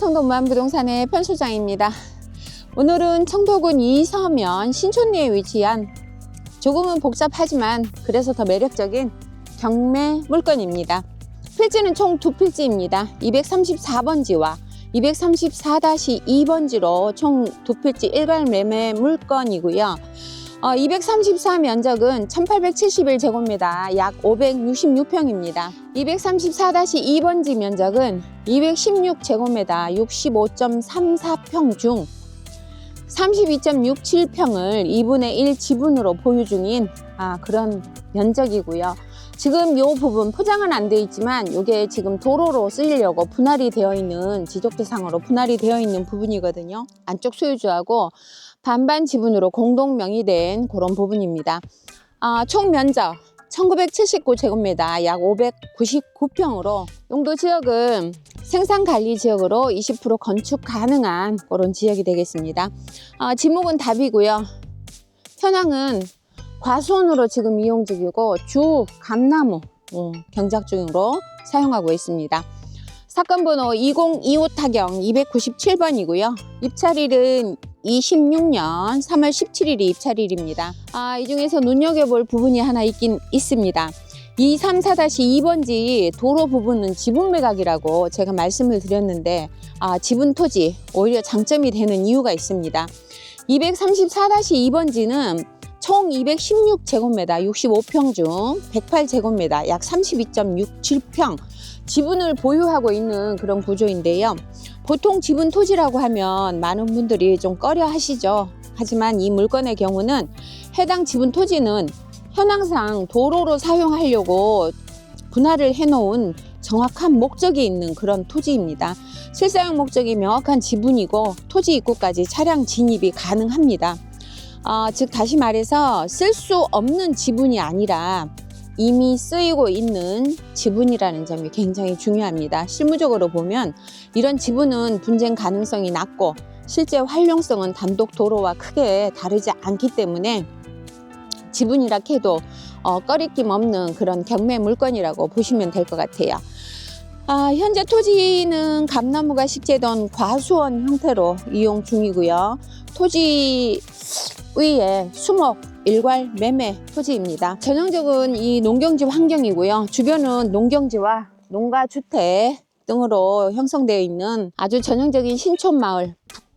청도 무한부동산의 편소장입니다. 오늘은 청도군 이서면 신촌리에 위치한 조금은 복잡하지만 그래서 더 매력적인 경매 물건입니다. 필지는 총 두 필지입니다. 234번지와 234-2번지로 총 두 필지 일괄 매매 물건이고요. 어, 234 면적은 1871제곱미터, 약 566평입니다. 234-2번지 면적은 216제곱미터, 65.34평 중 32.67평을 2분의 1 지분으로 보유 중인 아, 그런 면적이고요. 지금 이 부분 포장은 안 되어 있지만 이게 지금 도로로 쓰이려고 분할이 되어 있는 지적 대상으로 분할이 되어 있는 부분이거든요. 안쪽 소유주하고 반반 지분으로 공동 명의된 그런 부분입니다. 아, 총 면적 1979제곱미터 약 599평으로 용도 지역은 생산관리 지역으로 20% 건축 가능한 그런 지역이 되겠습니다. 아, 지목은 답이고요. 현황은 과수원으로 지금 이용 중이고 주 감나무 어, 경작 중으로 사용하고 있습니다. 사건 번호 2025 타경 297번이고요. 입찰일은 26년 3월 17일이 입찰일입니다. 아, 이 중에서 눈여겨볼 부분이 하나 있긴 있습니다. 234-2번지 도로 부분은 지분 매각이라고 제가 말씀을 드렸는데 아, 지분 토지 오히려 장점이 되는 이유가 있습니다. 234-2번지는 총 216제곱미터 65평 중 108제곱미터 약 32.67평 지분을 보유하고 있는 그런 구조인데요. 보통 지분 토지라고 하면 많은 분들이 좀 꺼려 하시죠. 하지만 이 물건의 경우는 해당 지분 토지는 현황상 도로로 사용하려고 분할을 해놓은 정확한 목적이 있는 그런 토지입니다. 실사용 목적이 명확한 지분이고 토지 입구까지 차량 진입이 가능합니다. 어, 즉 다시 말해서 쓸 수 없는 지분이 아니라 이미 쓰이고 있는 지분이라는 점이 굉장히 중요합니다. 실무적으로 보면 이런 지분은 분쟁 가능성이 낮고 실제 활용성은 단독 도로와 크게 다르지 않기 때문에 지분이라 해도 어, 꺼리낌 없는 그런 경매 물건이라고 보시면 될 것 같아요. 아, 현재 토지는 감나무가 식재된 과수원 형태로 이용 중이고요. 토지 위에 수목 일괄 매매 토지입니다. 전형적인 이 농경지 환경이고요. 주변은 농경지와 농가주택 등으로 형성되어 있는 아주 전형적인 신촌 마을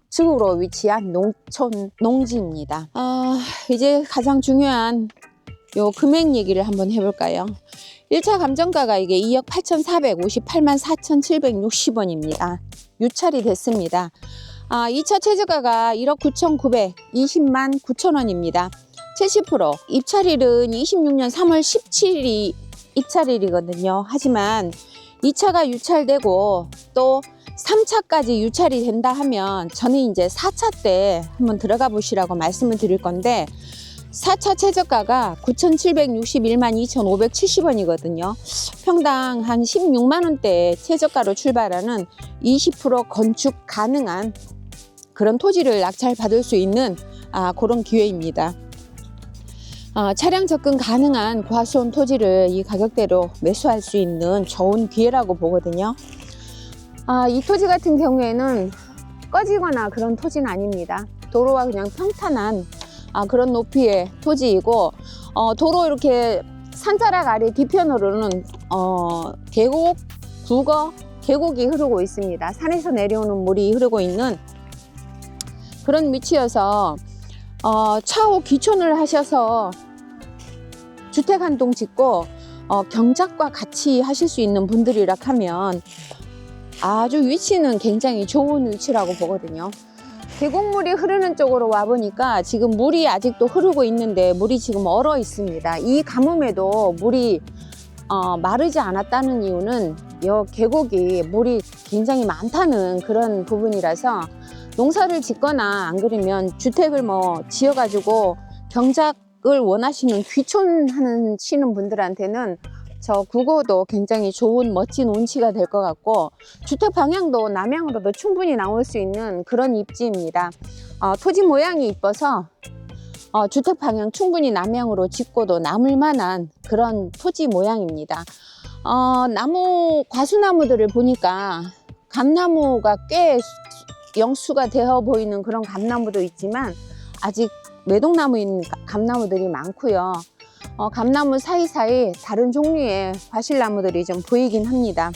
북측으로 위치한 농촌 농지입니다. 아, 이제 가장 중요한 요 금액 얘기를 한번 해볼까요? 1차 감정가가 이게 2억 8,458만 4,760원입니다. 유찰이 됐습니다. 아, 2차 최저가가 1억 9,920만 9천 원입니다. 70% 입찰일은 26년 3월 17일이 입찰일이거든요. 하지만 2차가 유찰되고 또 3차까지 유찰이 된다 하면 저는 이제 4차 때 한번 들어가 보시라고 말씀을 드릴 건데 4차 최저가가 9,761만 2,570원이거든요. 평당 한 16만 원대 최저가로 출발하는 20% 건축 가능한 그런 토지를 낙찰 받을 수 있는 아, 그런 기회입니다. 아, 차량 접근 가능한 과수원 토지를 이 가격대로 매수할 수 있는 좋은 기회라고 보거든요. 아, 이 토지 같은 경우에는 꺼지거나 그런 토지는 아닙니다. 도로와 그냥 평탄한 아, 그런 높이의 토지이고 어, 도로 이렇게 산자락 아래 뒤편으로는 어, 계곡, 북어, 계곡이 흐르고 있습니다. 산에서 내려오는 물이 흐르고 있는 그런 위치여서 어, 차후 기촌을 하셔서 주택 한 동 짓고 어, 경작과 같이 하실 수 있는 분들이라 하면 아주 위치는 굉장히 좋은 위치라고 보거든요. 계곡물이 흐르는 쪽으로 와 보니까 지금 물이 아직도 흐르고 있는데 물이 지금 얼어 있습니다. 이 가뭄에도 물이 어, 마르지 않았다는 이유는 이 계곡이 물이 굉장히 많다는 그런 부분이라서 농사를 짓거나 안 그러면 주택을 뭐 지어가지고 경작을 원하시는 귀촌하는 시는 분들한테는 저 국어도 굉장히 좋은 멋진 운치가 될 것 같고 주택 방향도 남향으로도 충분히 나올 수 있는 그런 입지입니다. 어, 토지 모양이 이뻐서 어, 주택 방향 충분히 남향으로 짓고도 남을 만한 그런 토지 모양입니다. 어, 나무 과수나무들을 보니까 감나무가 꽤 수- 영수가 되어 보이는 그런 감나무도 있지만 아직 매동나무인 가- 감나무들이 많고요. 어, 감나무 사이사이 다른 종류의 과실나무들이 좀 보이긴 합니다.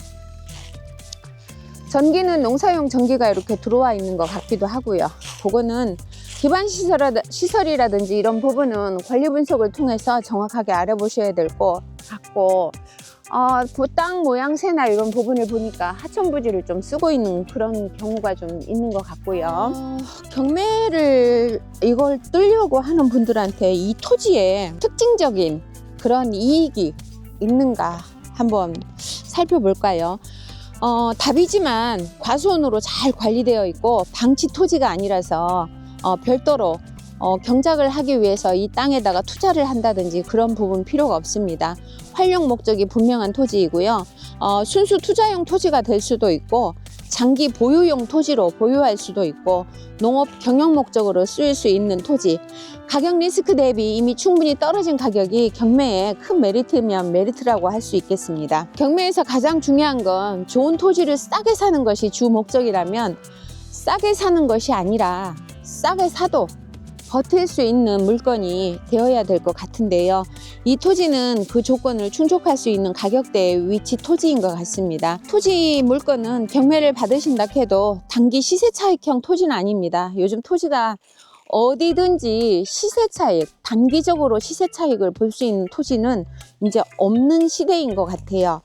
전기는 농사용 전기가 이렇게 들어와 있는 것 같기도 하고요. 그거는 기반 시설이라, 시설이라든지 이런 부분은 관리 분석을 통해서 정확하게 알아보셔야 될 것 같고, 어, 그땅 모양새나 이런 부분을 보니까 하천부지를 좀 쓰고 있는 그런 경우가 좀 있는 것 같고요. 어, 경매를 이걸 뚫려고 하는 분들한테 이 토지에 특징적인 그런 이익이 있는가 한번 살펴볼까요? 어, 답이지만 과수원으로 잘 관리되어 있고 방치 토지가 아니라서 어, 별도로 어, 경작을 하기 위해서 이 땅에다가 투자를 한다든지 그런 부분 필요가 없습니다. 활용 목적이 분명한 토지이고요. 어, 순수 투자용 토지가 될 수도 있고 장기 보유용 토지로 보유할 수도 있고 농업 경영 목적으로 쓰일 수 있는 토지 가격 리스크 대비 이미 충분히 떨어진 가격이 경매에 큰 메리트면 메리트라고 할 수 있겠습니다. 경매에서 가장 중요한 건 좋은 토지를 싸게 사는 것이 주 목적이라면 싸게 사는 것이 아니라 싸게 사도 버틸 수 있는 물건이 되어야 될 것 같은데요. 이 토지는 그 조건을 충족할 수 있는 가격대의 위치 토지인 것 같습니다. 토지 물건은 경매를 받으신다 해도 단기 시세 차익형 토지는 아닙니다. 요즘 토지가 어디든지 시세 차익, 단기적으로 시세 차익을 볼 수 있는 토지는 이제 없는 시대인 것 같아요.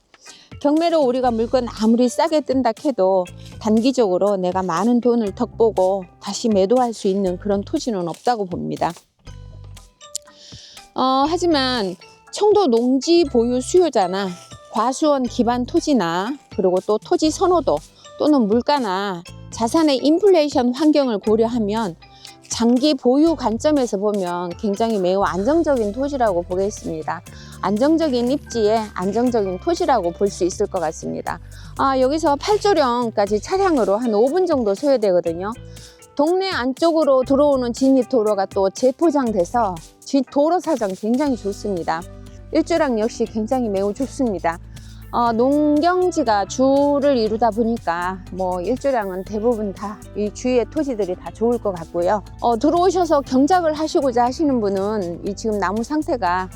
경매로 우리가 물건 아무리 싸게 뜬다 해도 단기적으로 내가 많은 돈을 덕보고 다시 매도할 수 있는 그런 토지는 없다고 봅니다. 어, 하지만 청도 농지 보유 수요자나 과수원 기반 토지나 그리고 또 토지 선호도 또는 물가나 자산의 인플레이션 환경을 고려하면 장기 보유 관점에서 보면 굉장히 매우 안정적인 토지라고 보겠습니다. 안정적인 입지에 안정적인 토지라고 볼 수 있을 것 같습니다. 아, 여기서 팔조령까지 차량으로 한 5분 정도 소요되거든요. 동네 안쪽으로 들어오는 진입도로가 또 재포장돼서 지- 도로 사정 굉장히 좋습니다. 일조량 역시 굉장히 매우 좋습니다. 어, 농경지가 주를 이루다 보니까 뭐 일조량은 대부분 다 이 주위의 토지들이 다 좋을 것 같고요. 어, 들어오셔서 경작을 하시고자 하시는 분은 이 지금 나무 상태가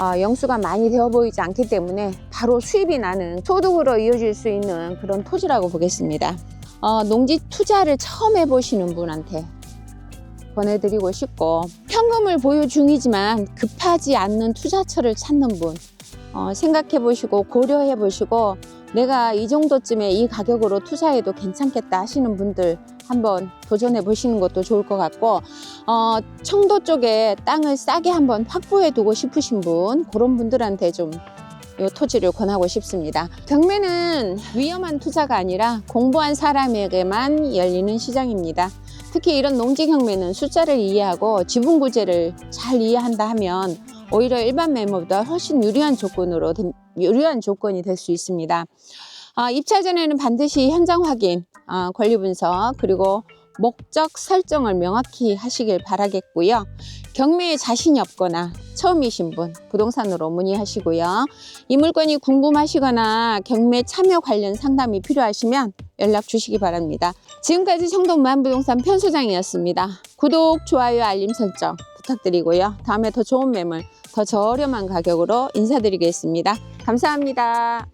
어, 영수가 많이 되어 보이지 않기 때문에 바로 수입이 나는 소득으로 이어질 수 있는 그런 토지라고 보겠습니다. 어, 농지 투자를 처음 해보시는 분한테 권해드리고 싶고 현금을 보유 중이지만 급하지 않는 투자처를 찾는 분 어, 생각해 보시고 고려해 보시고 내가 이 정도쯤에 이 가격으로 투자해도 괜찮겠다 하시는 분들 한번 도전해 보시는 것도 좋을 것 같고 어, 청도 쪽에 땅을 싸게 한번 확보해 두고 싶으신 분 그런 분들한테 좀이 토지를 권하고 싶습니다. 경매는 위험한 투자가 아니라 공부한 사람에게만 열리는 시장입니다. 특히 이런 농지 경매는 숫자를 이해하고 지분 구제를 잘 이해한다 하면 오히려 일반 매매보다 훨씬 유리한 조건으로 된- 유리한 조건이 될 수 있습니다. 아, 입찰 전에는 반드시 현장 확인, 아, 권리 분석 그리고 목적 설정을 명확히 하시길 바라겠고요. 경매에 자신이 없거나 처음이신 분 부동산으로 문의하시고요. 이 물건이 궁금하시거나 경매 참여 관련 상담이 필요하시면 연락 주시기 바랍니다. 지금까지 청동만 부동산 편소장이었습니다. 구독, 좋아요, 알림 설정 부탁드리고요. 다음에 더 좋은 매물, 더 저렴한 가격으로 인사드리겠습니다. 감사합니다.